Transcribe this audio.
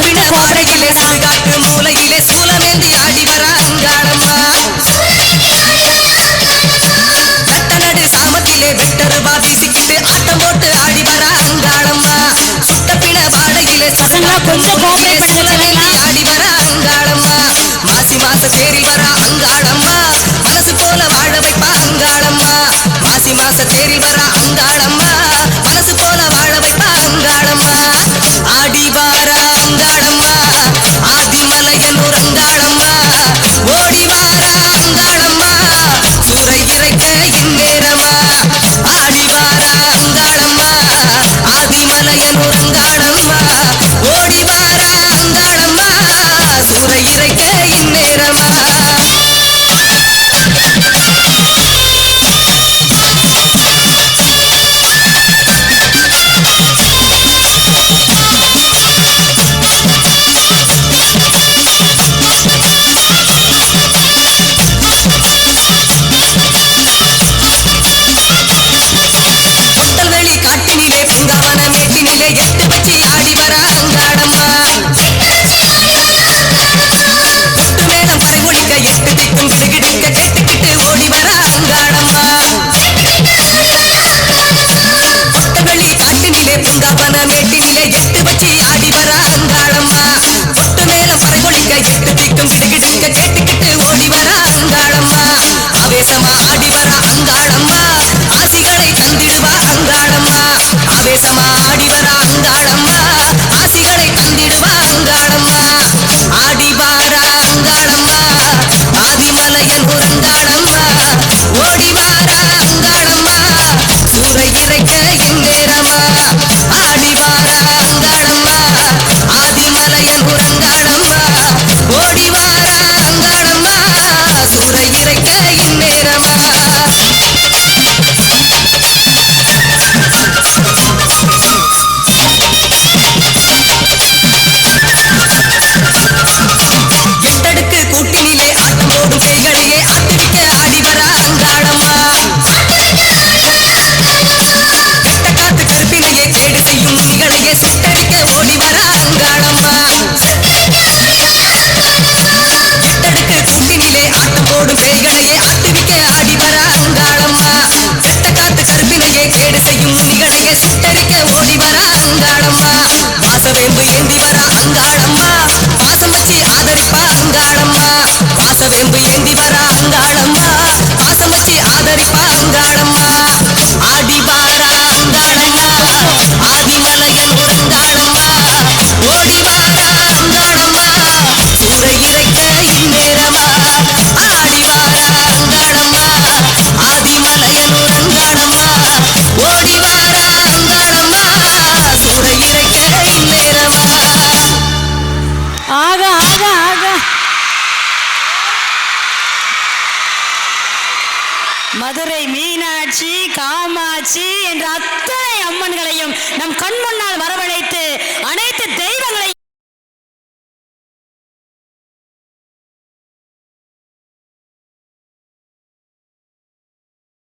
சுட்டப்பின வாடையிலே சுடுகாட்டு மூலையிலே சூலமேந்தி ஆடி வர அங்காளம்மா நடு சாமத்திலே வெட்டருவா வீசிக்கிட்டு ஆட்டம் போட்டு ஆடி வர அங்காளம்மா சுட்டப்பின வாடையிலே பசங்களா கொஞ்சம் cooperate பண்ணுங்க சூலமேந்தி ஆடி வர அங்காளம்மா மாசி மாச தேரில் வர அங்காளம்மா. காட்டினிலே பூங்காவன மேட்டினிலே எட்டு வச்சு ஓடி வர அங்காளம்மா எட்டடுக்கு கூட்டினிலே ஆட்டம் போடும் பேய்களையே ஆத்துவிக்க ஆடி வர அங்காளம்மா காத்து கருப்பினையே கேடு செய்யும் முனிகளையே சுட்டரிக்க ஓடி வராங்காளம்மா வாசவேம்பு ஏந்தி வரா அங்காளம்மா பாசம் வச்சு ஆதரிப்பா அங்காளம்மா வாசவேம்பு ஏந்தி வரா அங்காளம்மா பாசம் வச்சு ஆதரிப்பா அங்காளம்மா ஆடி வாரா அங்காளம்மா மதுரை மீனாட்சி காமாட்சி என்ற அத்தனை அம்மன்களையும் நம் கண் முன்னால் வரவழைத்து அனைத்து தெய்வ